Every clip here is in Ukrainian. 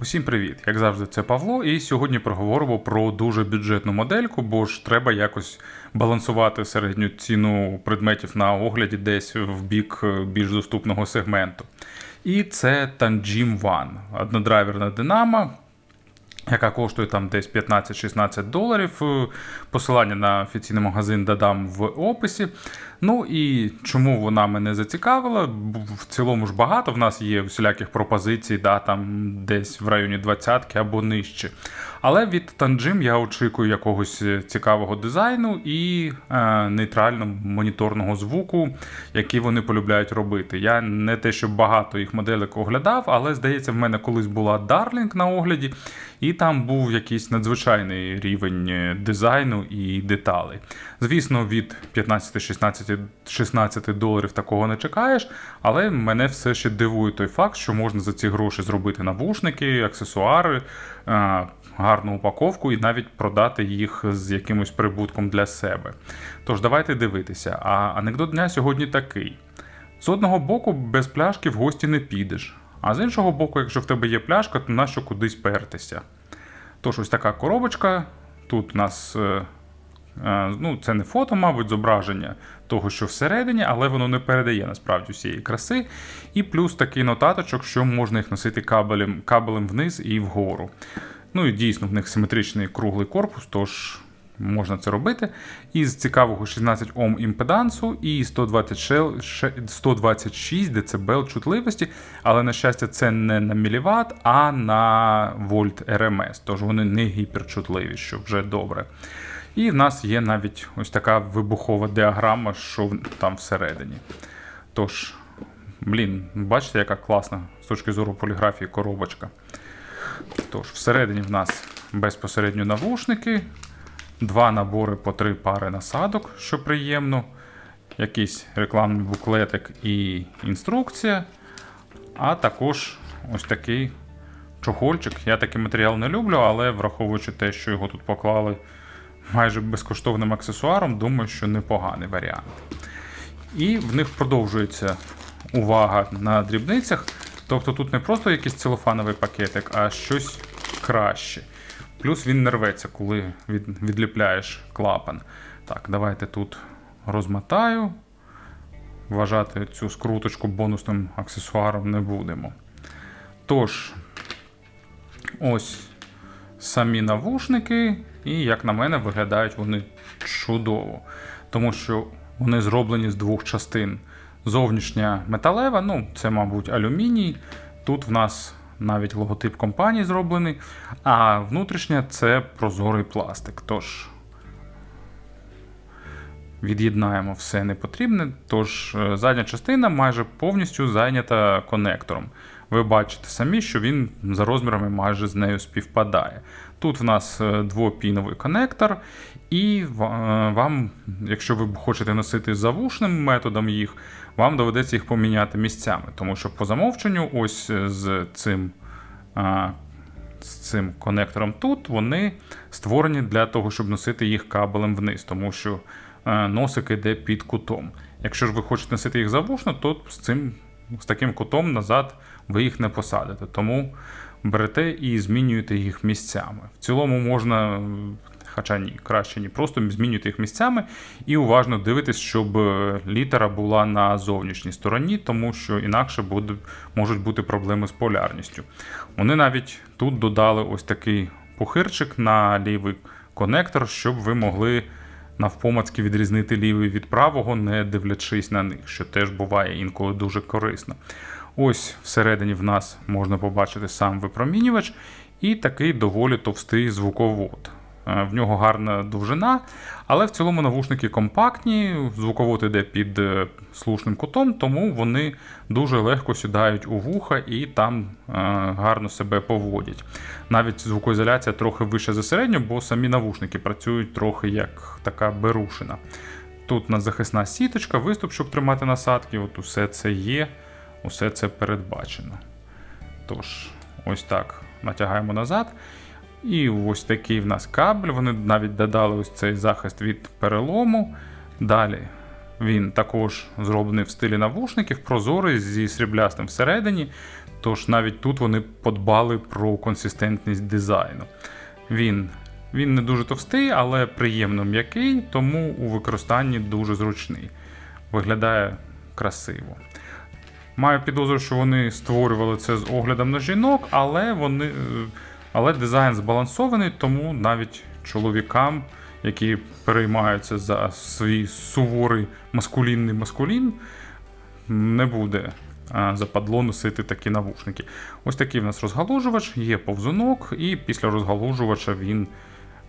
Усім привіт! Як завжди, це Павло, і сьогодні проговоримо про дуже бюджетну модельку, бо ж треба якось балансувати середню ціну предметів на огляді десь в бік е, більш доступного сегменту. І це Tangim One, однодрайверна динамо, яка коштує там десь 15-16 доларів. Е, Посилання на офіційний магазин додам в описі. Ну і чому вона мене зацікавила? В цілому ж багато. В нас є всіляких пропозицій, да, там десь в районі 20 або нижче. Але від Tangim я очікую якогось е, цікавого дизайну і е, нейтрального моніторного звуку, який вони полюбляють робити. Я не те, що багато їх моделек оглядав, але здається, в мене колись була Darling на огляді, і там був якийсь надзвичайний рівень е, дизайну і деталей. Звісно, від 15-16 16 доларів такого не чекаєш, але мене все ще дивує той факт, що можна за ці гроші зробити навушники, аксесуари, е, гарну упаковку і навіть продати їх з якимось прибутком для себе. Тож давайте дивитися. А анекдот дня сьогодні такий: з одного боку, без пляшки в гості не підеш, а з іншого боку, якщо в тебе є пляшка, то нащо кудись пертися. Тож ось така коробочка. Тут у нас е, е, ну, це не фото, мабуть, зображення того, що всередині, але воно не передає насправді всієї краси. І плюс такий нотаточок, що можна їх носити кабелем, кабелем вниз і вгору. Ну і дійсно в них симетричний круглий корпус, тож можна це робити. Із цікавого 16 Ом імпедансу і 120 126 дБ чутливості, але на щастя, це не на міліват, а на вольт РМС, тож вони не гіперчутливі, що вже добре. І в нас є навіть ось така вибухова діаграма, що там всередині. Тож, блін, бачите, яка класна з точки зору поліграфії коробочка. Тож, всередині в нас безпосередньо навушники, два набори по три пари насадок, що приємно, якийсь рекламний буклетик і інструкція, а також ось такий чохольчик. Я такий матеріал не люблю, але враховуючи те, що його тут поклали майже безкоштовним аксесуаром, думаю, що непоганий варіант. І в них продовжується увага на дрібницях. Тобто тут не просто якийсь целофановий пакетик, а щось краще. Плюс він не рветься, коли від, відліпляєш клапан. Так, давайте тут розмотаю. Вважати цю скруточку бонусним аксесуаром не будемо. Тож, ось самі навушники, і, як на мене, виглядають вони чудово. Тому що вони зроблені з двох частин. Зовнішня металева, ну, це, мабуть, алюміній. Тут в нас навіть логотип компанії зроблений, а внутрішня це прозорий пластик. Тож від'єднаємо все непотрібне. Тож е, задня частина майже повністю зайнята конектором. Ви бачите самі, що він за розмірами майже з нею співпадає. Тут в нас е, двопіновий конектор, і е, вам, якщо ви хочете носити завушним методом їх, вам доведеться їх поміняти місцями, тому що по замовченню, ось е, з цим. з цим конектором тут вони створені для того, щоб носити їх кабелем вниз, тому що носик іде під кутом. Якщо ж ви хочете носити їх завушно, то з цим з таким кутом назад ви їх не посадите. Тому берете і змінюєте їх місцями. В цілому можна, хоча ні, краще ні, просто змінюєте їх місцями і уважно дивитесь, щоб літера була на зовнішній стороні, тому що інакше буде, можуть бути проблеми з полярністю. Вони навіть тут додали ось такий пухирчик на лівий конектор, щоб ви могли навпомацьки відрізнити лівий від правого, не дивлячись на них, що теж буває інколи дуже корисно. Ось всередині в нас можна побачити сам випромінювач і такий доволі товстий звуковод. Е, В нього гарна довжина, але в цілому навушники компактні, звуковод іде під е, слушним кутом, тому вони дуже легко сідають у вуха і там е, гарно себе поводять. Навіть звукоізоляція трохи вища за середню, бо самі навушники працюють трохи як така берушина. Тут у нас захисна сіточка, виступ, щоб тримати насадки. От усе це є, усе це передбачено. Тож, ось так натягаємо назад. І ось такий в нас кабель. Вони навіть додали ось цей захист від перелому. Далі він також зроблений в стилі навушників, прозорий зі сріблястим всередині. Тож навіть тут вони подбали про консистентність дизайну. Він, він не дуже товстий, але приємно м'який, тому у використанні дуже зручний. Виглядає красиво. Маю підозру, що вони створювали це з оглядом на жінок, але вони, е, але дизайн збалансований, тому навіть чоловікам, які переймаються за свій суворий маскулінний маскулін, не буде западло носити такі навушники. Ось такий в нас розгалужувач, є повзунок, і після розгалужувача він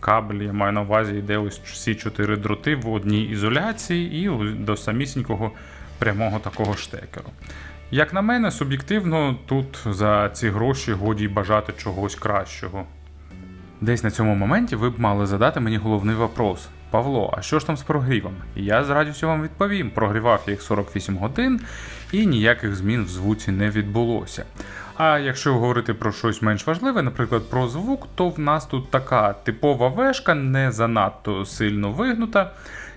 кабель, я маю на увазі, йде ось всі чотири дроти в одній ізоляції і до самісінького прямого такого штекеру. Як на мене, суб'єктивно, тут за ці гроші годі бажати чогось кращого. Десь на цьому моменті ви б мали задати мені головний вопрос. Павло, а що ж там з прогрівом? Я з радістю вам відповім: прогрівав їх 48 годин і ніяких змін в звуці не відбулося. А якщо говорити про щось менш важливе, наприклад, про звук, то в нас тут така типова вешка, не занадто сильно вигнута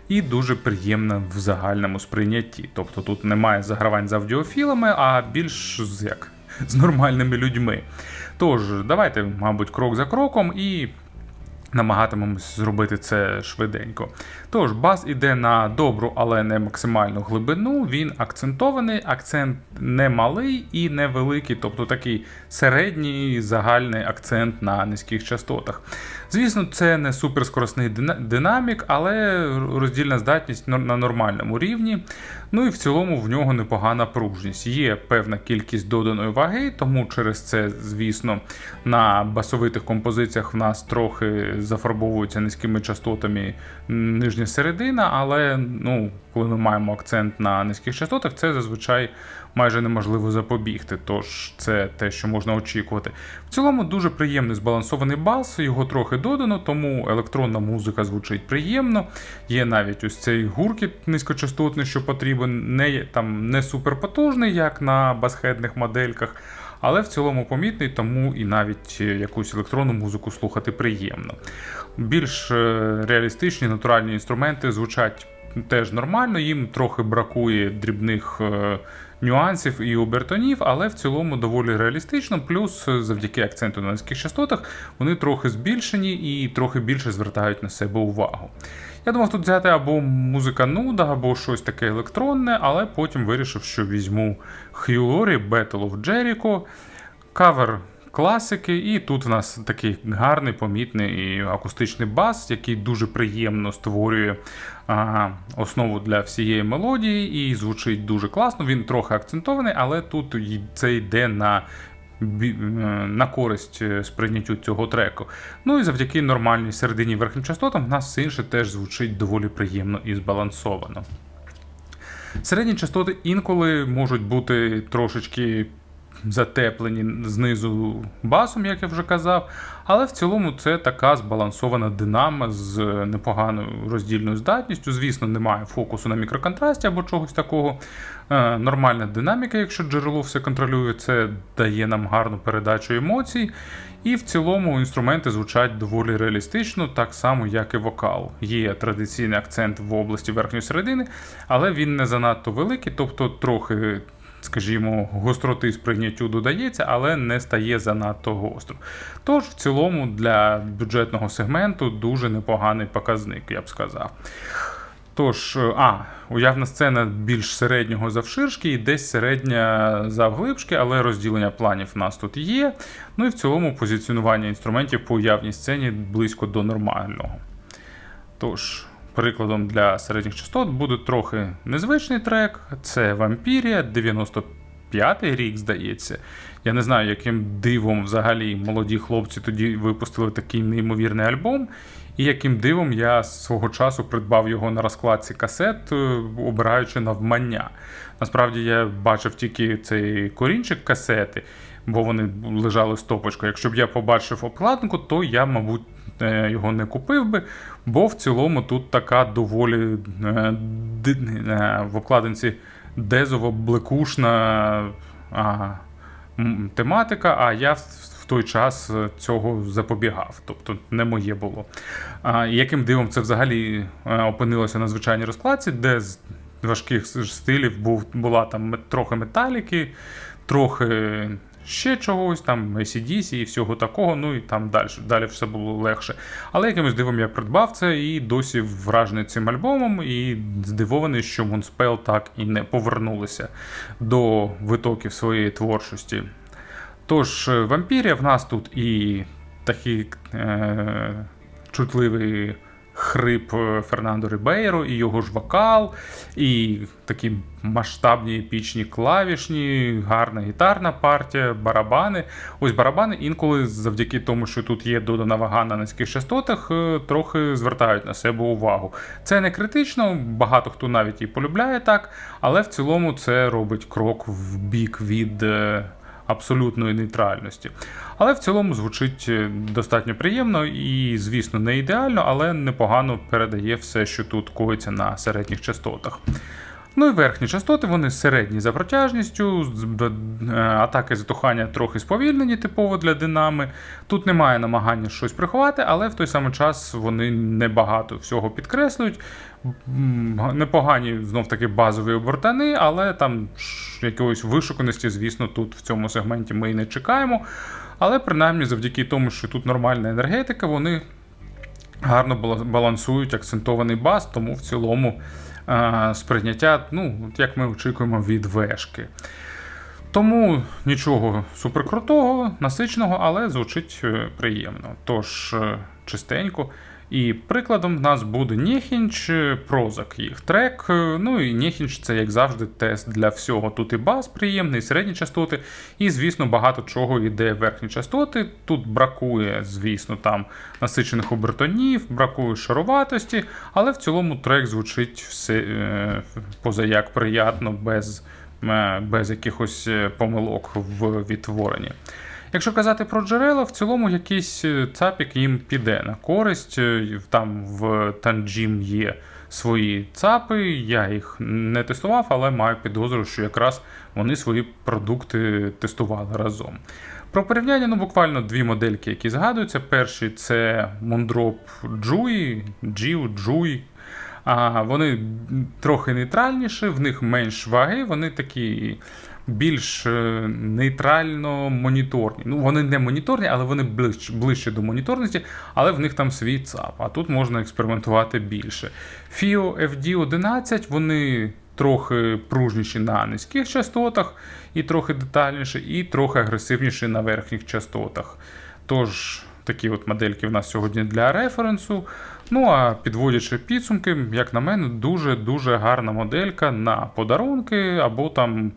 і дуже приємна в загальному сприйнятті. Тобто тут немає загравань з аудіофілами, а більш з як з нормальними людьми. Тож, давайте, мабуть, крок за кроком і намагатимемось зробити це швиденько. Тож, бас іде на добру, але не максимальну глибину. Він акцентований, акцент не малий і не великий, тобто такий середній загальний акцент на низьких частотах. Звісно, це не суперскоросний динамік, але роздільна здатність на нормальному рівні. Ну і в цілому в нього непогана пружність. Є певна кількість доданої ваги, тому через це, звісно, на басовитих композиціях в нас трохи зафарбовується низькими частотами нижня середина, але ну, коли ми маємо акцент на низьких частотах, це зазвичай майже неможливо запобігти. Тож це те, що можна очікувати. В цілому дуже приємний збалансований бас, його трохи додано, тому електронна музика звучить приємно. Є навіть ось цей гуркіт низькочастотний, що потрібен, не, там, не суперпотужний, як на басхедних модельках. Але в цілому помітний, тому і навіть е, якусь електронну музику слухати приємно. Більш е, реалістичні натуральні інструменти звучать теж нормально, їм трохи бракує дрібних е, нюансів і обертонів, але в цілому доволі реалістично. Плюс е, завдяки акценту на низьких частотах вони трохи збільшені і трохи більше звертають на себе увагу. Я думав тут взяти або музика нуда, або щось таке електронне, але потім вирішив, що візьму Laurie Battle of Jericho, кавер класики, і тут в нас такий гарний, помітний і акустичний бас, який дуже приємно створює а, основу для всієї мелодії і звучить дуже класно. Він трохи акцентований, але тут це йде на. е, На користь е, сприйняттю цього треку. Ну і завдяки нормальній середині верхнім частотам, в нас все інше теж звучить доволі приємно і збалансовано. Середні частоти інколи можуть бути трошечки затеплені знизу басом, як я вже казав. Але в цілому це така збалансована динамо з непоганою роздільною здатністю. Звісно, немає фокусу на мікроконтрасті або чогось такого. Е, Нормальна динаміка, якщо джерело все контролює, це дає нам гарну передачу емоцій. І в цілому інструменти звучать доволі реалістично, так само, як і вокал. Є традиційний акцент в області верхньої середини, але він не занадто великий, тобто трохи. Скажімо, гостроти сприйняттю додається, але не стає занадто гостро. Тож, в цілому, для бюджетного сегменту дуже непоганий показник, я б сказав. Тож, е, а, уявна сцена більш середнього завширшки і десь середня завглибшки, але розділення планів в нас тут є. Ну і в цілому позиціонування інструментів по уявній сцені близько до нормального. Тож, прикладом для середніх частот буде трохи незвичний трек. Це Вампірія, 95-й рік, здається. Я не знаю, яким дивом взагалі молоді хлопці тоді випустили такий неймовірний альбом. І яким дивом я свого часу придбав його на розкладці касет, е, обираючи навмання. Насправді я бачив тільки цей корінчик касети, бо вони лежали стопочкою. Якщо б я побачив обкладинку, то я, мабуть, його не купив би, бо в цілому тут така доволі е, е, в обкладинці дезово блекушна тематика, а я в той час е, цього запобігав, тобто не моє було. Яким дивом це взагалі е, опинилося на звичайній розкладці, де з важких стилів був, була там трохи металіки, трохи ще чогось, там ACDC і всього такого, ну і там далі, далі все було легше. Але якимось дивом я придбав це і досі вражений цим альбомом, і здивований, що Moonspell так і не повернулися до витоків своєї творчості. Тож, е, вампірія в нас тут і такий е, чутливий хрип е, Фернандо Рибейро, і його ж вокал, і такі масштабні епічні клавішні, гарна гітарна партія, барабани. Ось барабани інколи завдяки тому, що тут є додана вага на низьких частотах, е, трохи звертають на себе увагу. Це не критично, багато хто навіть і полюбляє так, але в цілому це робить крок в бік від. Абсолютної нейтральності. Але в цілому звучить е, достатньо приємно і, звісно, не ідеально, але непогано передає все, що тут коїться на середніх частотах. Ну і верхні частоти, вони середні за протяжністю, е, атаки затухання трохи сповільнені, типово для динами. Тут немає намагання щось приховати, але в той самий час вони небагато всього підкреслюють. Непогані знов таки базові обертани, але там якоїсь вишуканості, звісно, тут в цьому сегменті ми і не чекаємо. Але принаймні завдяки тому, що тут нормальна енергетика, вони гарно балансують акцентований бас, тому в цілому е, сприйняття, ну, як ми очікуємо від вешки. Тому нічого суперкрутого, насиченого, але звучить е, приємно. Тож е, чистенько. І прикладом в нас буде Нєхінч, е, Прозак їх трек. е, Ну і Нєхінч це, як завжди, тест для всього. Тут і бас приємний, і середні частоти, і, звісно, багато чого йде верхні частоти. Тут бракує, звісно, там насичених обертонів, бракує шаруватості, але в цілому трек звучить все е, позаяк приятно, без, без якихось помилок в відтворенні. Якщо казати про джерела, в цілому якийсь е, цапік їм піде на користь. Е, Там в Танджім є свої цапи, я їх не тестував, але маю підозру, що якраз вони свої продукти тестували разом. Про порівняння, ну буквально дві модельки, які згадуються. Перший це Mondrop Jui, Jiu, Jui. А вони трохи нейтральніші, в них менш ваги, вони такі більш е, нейтрально моніторні. Ну, вони не моніторні, але вони ближче, ближче до моніторності, але в них там свій ЦАП, а тут можна експериментувати більше. FIO FD11, вони трохи пружніші на низьких частотах, і трохи детальніші, і трохи агресивніші на верхніх частотах. Тож. Такі от модельки в нас сьогодні для референсу. Ну а підводячи підсумки, як на мене, дуже-дуже гарна моделька на подарунки або там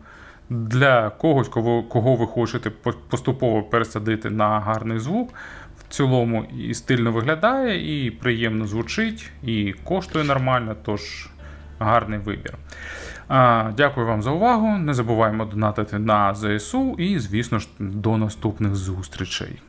для когось, кого, кого ви хочете поступово пересадити на гарний звук. В цілому і стильно виглядає, і приємно звучить, і коштує нормально, тож гарний вибір. А, Дякую вам за увагу. Не забуваємо донатити на ЗСУ і, звісно ж, до наступних зустрічей.